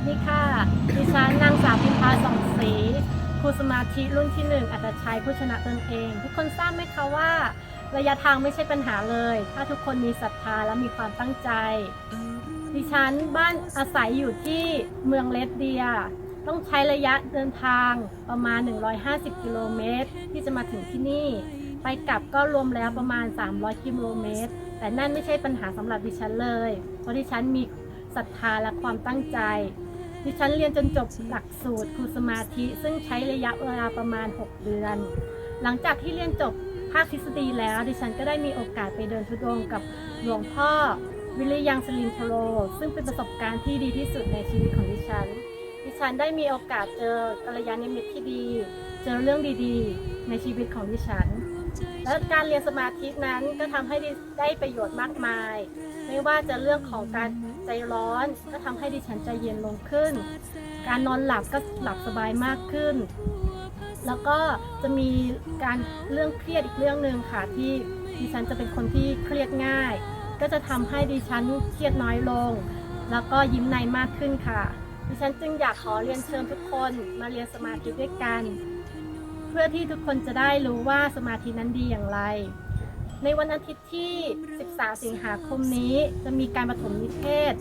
สดีค่ะ ดิฉันนางสาวพิมพาสองศรีครูสมาธิรุ่นที่หนึ่งอัตชัยผู้ชนะตนเอง ทุกคนทราบไหมคะว่า ระยะทางไม่ใช่ปัญหาเลย ถ้าทุกคนมีศรัทธาและมีความตั้งใจ ดิฉันบ้านอาศัยอยู่ที่เมืองเลดเดีย ต้องใช้ระยะเดินทางประมาณ 150 กิโลเมตร ที่จะมาถึงที่นี่ ไปกลับก็รวมแล้วประมาณ 300 กิโลเมตร แต่นั่นไม่ใช่ปัญหาสำหรับดิฉันเลย เพราะดิฉันมี ศรัทธาและความตั้งใจ ดิฉันเรียนจนจบหลักสูตรครูสมาธิซึ่งใช้ระยะเวลาประมาณ 6 เดือน หลังจากที่เรียนจบภาคทฤษฎีแล้ว ดิฉันก็ได้มีโอกาสไปเดินทุดงกับหลวงพ่อวิริยังสลินทโร ซึ่งเป็นประสบการณ์ที่ดีที่สุดในชีวิตของดิฉัน ดิฉันได้มีโอกาสเจอกัลยาณมิตรที่ดี เจอเรื่องดีๆ ในชีวิตของดิฉัน และการเรียนสมาธินั้นก็ทำให้ดิได้ประโยชน์มากมาย ไม่ว่าจะเรื่องของการใจร้อน ก็ทำให้ดิฉันใจเย็นลงขึ้น การนอนหลับก็หลับสบายมากขึ้น แล้วก็จะมีการเรื่องเครียดอีกเรื่องหนึ่งค่ะที่ดิฉันจะเป็นคนที่เครียดง่าย ก็จะทำให้ดิฉันเครียดน้อยลง แล้วก็ยิ้มในมากขึ้นค่ะ ดิฉันจึงอยากขอเรียนเชิญทุกคนมาเรียนสมาธิด้วยกัน เพื่อที่ทุกคนจะได้รู้ว่าสมาธินั้นดีอย่างไร ในวันอาทิตย์ที่ 13 สิงหาคมนี้จะมีการปฐมนิเทศ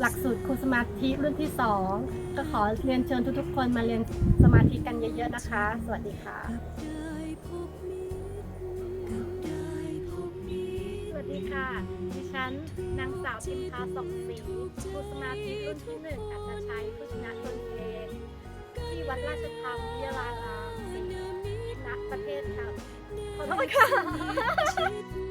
หลักสูตรครูสมาธิรุ่นที่ 2 ก็ขอเรียนเชิญทุกๆ คนมาเรียนสมาธิกันเยอะๆนะคะ สวัสดีค่ะ สวัสดีค่ะ ดิฉันนางสาวพิมพาสองศรีครูสมาธิรุ่นที่หนึ่งอัตชัยผู้ชนะตนเองที่วัดราชธรรมวิทยารา ประเทศค่ะขอโทษค่ะ